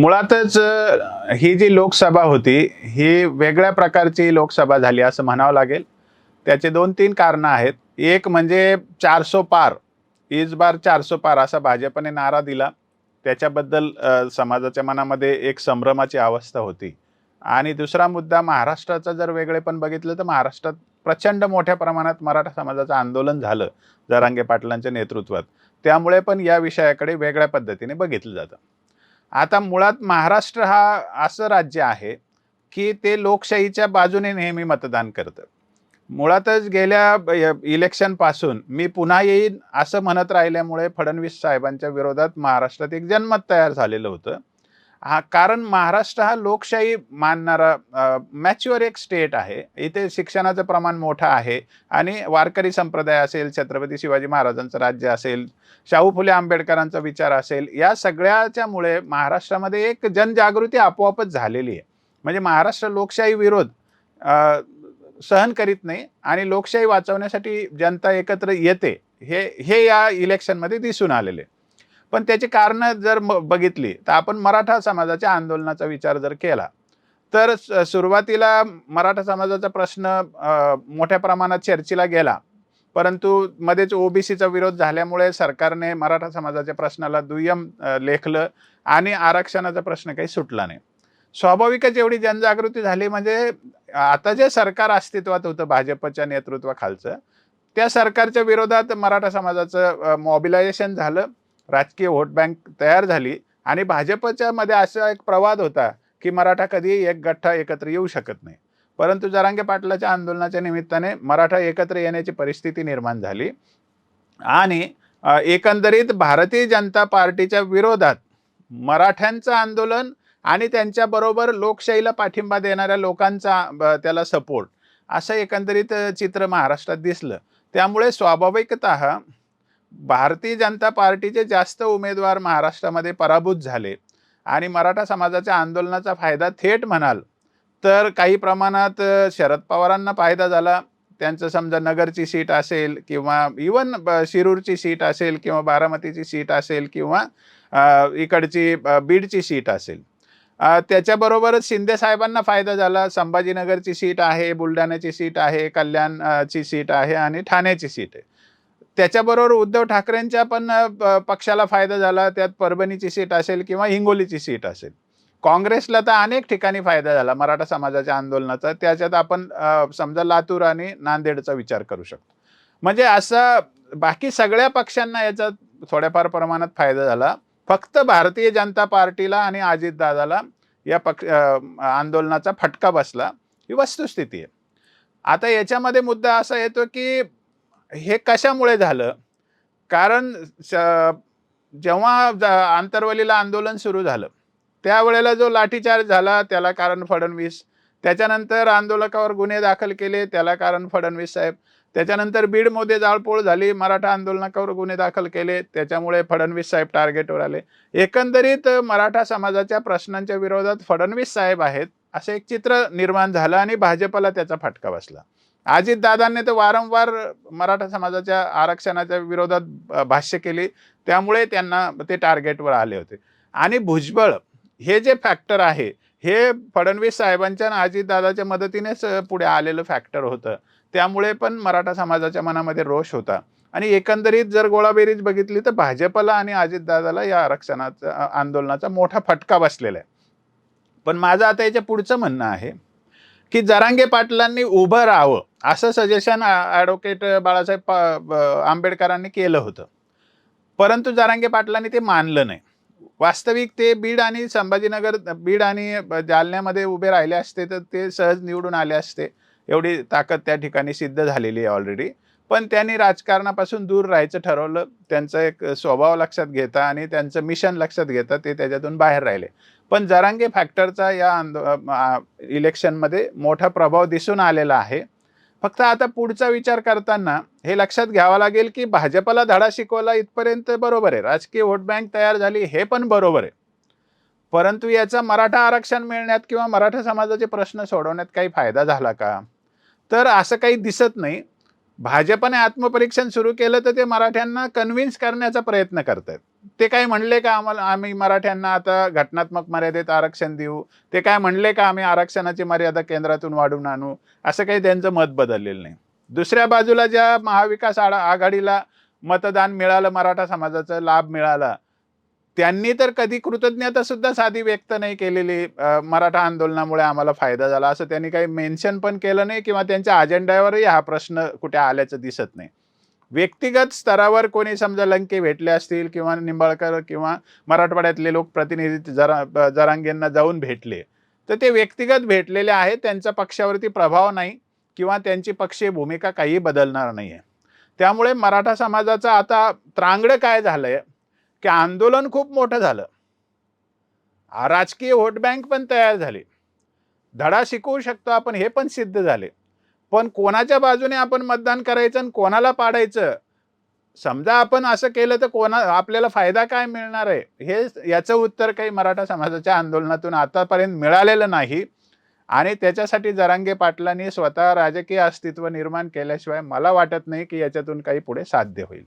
मुळातच ही जी लोकसभा होती ही वेगळ्या प्रकारची लोकसभा झाली असं म्हणावं लागेल. त्याचे दोन तीन कारणं आहेत. एक म्हणजे चारसो पार इस बार चारसो पार असा भाजपने नारा दिला. त्याच्याबद्दल समाजाच्या मनामध्ये एक संभ्रमाची अवस्था होती. आणि दुसरा मुद्दा महाराष्ट्राचा जर वेगळे पण बघितलं तर महाराष्ट्रात प्रचंड मोठ्या प्रमाणात मराठा समाजाचं आंदोलन झालं जरांगे पाटलांच्या नेतृत्वात. त्यामुळे पण या विषयाकडे वेगळ्या पद्धतीने बघितलं जातं. आता मुळात महाराष्ट्र हा असं राज्य आहे की ते लोकशाहीच्या बाजूने नेहमी मतदान करतं. मुळातच गेल्या इलेक्शनपासून मी पुन्हा येईन असं म्हणत राहिल्यामुळे फडणवीस साहेबांच्या विरोधात महाराष्ट्रात एक जनमत तयार झालेलं होतं. हा कारण महाराष्ट्र हा लोकशाही मानणारा मॅच्युअर एक स्टेट आहे. इथे शिक्षणाचं प्रमाण मोठं आहे आणि वारकरी संप्रदाय असेल छत्रपती शिवाजी महाराजांचं राज्य असेल शाहू फुले आंबेडकरांचा विचार असेल या सगळ्याच्यामुळे महाराष्ट्रामध्ये एक जनजागृती आपोआपच झालेली आहे. म्हणजे महाराष्ट्र लोकशाही विरोध सहन करीत नाही आणि लोकशाही वाचवण्यासाठी जनता एकत्र येते. हे हे या इलेक्शनमध्ये दिसून आलेले. पण त्याची कारणं जर म- बघितली तर आपण मराठा समाजाच्या आंदोलनाचा विचार जर केला तर सुरुवातीला मराठा समाजाचा प्रश्न मोठ्या प्रमाणात चर्चेला गेला. परंतु मध्येच ओबीसीचा विरोध झाल्यामुळे सरकारने मराठा समाजाच्या प्रश्नाला दुय्यम लेखलं आणि आरक्षणाचा प्रश्न काही सुटला नाही. स्वाभाविकच एवढी जनजागृती झाली म्हणजे आता जे सरकार अस्तित्वात होतं भाजपच्या नेतृत्वाखालचं त्या सरकारच्या विरोधात मराठा समाजाचं मॉबिलायझेशन झालं. राजकीय व्होट बँक तयार झाली आणि भाजपच्या मध्ये असा एक प्रवाद होता की मराठा कधी एक गठ्ठा एकत्र येऊ शकत नाही. परंतु जरांगे पाटलाच्या आंदोलनाच्या निमित्ताने मराठा एकत्र येण्याची परिस्थिती निर्माण झाली. आणि एकंदरीत भारतीय जनता पार्टीच्या विरोधात मराठ्यांचं आंदोलन आणि त्यांच्याबरोबर लोकशाहीला पाठिंबा देणाऱ्या लोकांचा त्याला सपोर्ट असं एकंदरीत चित्र महाराष्ट्रात दिसलं. त्यामुळे स्वाभाविकत भारतीय जनता पार्टीचे जास्त उमेदवार महाराष्ट्रामध्ये पराभूत झाले आणि मराठा समाजाच्या आंदोलनाचा फायदा थेट म्हणाल तर काही प्रमाणात शरद पवारांना फायदा झाला. त्यांचं समजा नगरची सीट असेल किंवा इवन शिरूरची सीट असेल किंवा बारामतीची सीट असेल किंवा इकडची बीडची सीट असेल. त्याच्याबरोबरच शिंदे साहेबांना फायदा झाला. संभाजीनगरची सीट आहे बुलढाण्याची सीट आहे कल्याणची सीट आहे आणि ठाण्याची सीट आहे. त्याच्याबरोबर उद्धव ठाकरेंच्या पण पक्षाला फायदा झाला. त्यात परभणीची सीट असेल किंवा हिंगोलीची सीट असेल. काँग्रेसला तर अनेक ठिकाणी फायदा झाला. मराठा समाजाच्या आंदोलनाचा. त्याच्यात आपण समजा लातूर आणि नांदेडचा विचार करू शकतो. म्हणजे असं बाकी सगळ्या पक्षांना याचा थोड्याफार प्रमाणात फायदा झाला. फक्त भारतीय जनता पार्टीला आणि अजितदादाला या पक्ष आंदोलनाचा फटका बसला. ही वस्तुस्थिती आहे. आता याच्यामध्ये मुद्दा असा येतो की हे कशामुळे झालं? कारण स- जेव्हा आंतरवलीला आंदोलन सुरू झालं त्यावेळेला जो लाठीचार्ज झाला त्याला कारण फडणवीस. त्याच्यानंतर आंदोलकावर गुन्हे दाखल केले त्याला कारण फडणवीस साहेब. त्याच्यानंतर बीडमध्ये जाळपोळ झाली मराठा आंदोलनावर गुन्हे दाखल केले त्याच्यामुळे फडणवीस साहेब टार्गेटवर आले. एकंदरीत मराठा समाजाच्या प्रश्नांच्या विरोधात फडणवीस साहेब आहेत. असं एक चित्र निर्माण झालं आणि भाजपला त्याचा फटका बसला. अजितदादांनी तर वारंवार मराठा समाजाच्या आरक्षणाच्या विरोधात भाष्य केली. त्यामुळे त्यांना ते टार्गेटवर आले होते. आणि भुजबळ हे जे फॅक्टर आहे हे फडणवीस साहेबांच्या आणि अजितदादाच्या मदतीनेच पुढे आलेलं फॅक्टर होतं. त्यामुळे पण मराठा समाजाच्या मनामध्ये रोष होता. आणि एकंदरीत जर गोळाबेरीज बघितली तर भाजपला आणि अजितदादाला या आरक्षणाचा आंदोलनाचा मोठा फटका बसलेला आहे. पण माझं आता याच्या पुढचं म्हणणं आहे की जरांगे पाटलांनी उभं राहावं असं सजेशन ॲडव्होकेट बाळासाहेब ब- आंबेडकरांनी केलं होतं. परंतु जरांगे पाटलांनी ते मानलं नाही. वास्तविक ते बीड आणि संभाजीनगर बीड आणि जालन्यामध्ये उभे राहिले असते तर ते सहज निवडून आले असते. एवढी ताकद त्या ठिकाणी सिद्ध झालेली आहे ऑलरेडी पण त्यांनी राजकारणापासून दूर राहायचं ठरवलं. त्यांचा एक स्वभाव लक्षात घेता आणि त्यांचं मिशन लक्षात घेता ते त्याच्यातून बाहेर राहिले. पण जरांगे फॅक्टरचा या आंदो इलेक्शनमध्ये मोठा प्रभाव दिसून आलेला आहे. फक्त आता पुढचा विचार करताना हे लक्षात घ्यावं लागेल की भाजपला धडा शिकवला इथपर्यंत बरोबर आहे. राजकीय व्होट बँक तयार झाली हे पण बरोबर आहे. परंतु याचा मराठा आरक्षण मिळण्यात किंवा मराठा समाजाचे प्रश्न सोडवण्यात काही फायदा झाला का? तर असं काही दिसत नाही. भाजपने आत्मपरीक्षण सुरू केलं तर ते मराठ्यांना कन्व्हिन्स करण्याचा प्रयत्न करतायत. ते काय म्हणले का आम्हाला आम्ही मराठ्यांना आता घटनात्मक मर्यादेत आरक्षण देऊ? ते काय म्हणले का आम्ही आरक्षणाची मर्यादा केंद्रातून वाढवून आणू? असं काही त्यांचं मत बदललेलं नाही. दुसऱ्या बाजूला ज्या महाविकास आघाडीला मतदान मिळालं मराठा समाजाचा लाभ मिळाला त्यांनी तर कधी कृतज्ञता सुद्धा साधी व्यक्त नाही केलेली मराठा आंदोलनामुळे आम्हाला फायदा झाला असं त्यांनी काही मेन्शन पण केलं नाही किंवा त्यांच्या अजेंड्यावरही हा प्रश्न कुठे आल्याचं दिसत नाही. व्यक्तिगत स्तरावर कोणी समजा लंके भेटले असतील किंवा निंबाळकर किंवा मराठवाड्यातले लोक प्रतिनिधी जरा जरांगेंना जाऊन भेटले तर ते व्यक्तिगत भेटलेले आहेत त्यांचा पक्षावरती प्रभाव नाही किंवा त्यांची पक्षीय भूमिका काही बदलणार नाही आहे त्यामुळे मराठा समाजाचा आता त्रांगडं काय झालं आहे की आंदोलन खूप मोठं झालं. राजकीय व्होट बँक पण तयार झाली. धडा शिकवू शकतो आपण हे पण सिद्ध झाले. पण कोणाच्या बाजूने आपण मतदान करायचं आणि कोणाला पाडायचं? समजा आपण असं केलं तर कोणा आपल्याला फायदा काय मिळणार आहे? हे याचं उत्तर काही मराठा समाजाच्या आंदोलनातून आतापर्यंत मिळालेलं नाही. आणि त्याच्यासाठी जरांगे पाटलांनी स्वतः राजकीय अस्तित्व निर्माण केल्याशिवाय मला वाटत नाही की याच्यातून काही पुढे साध्य होईल.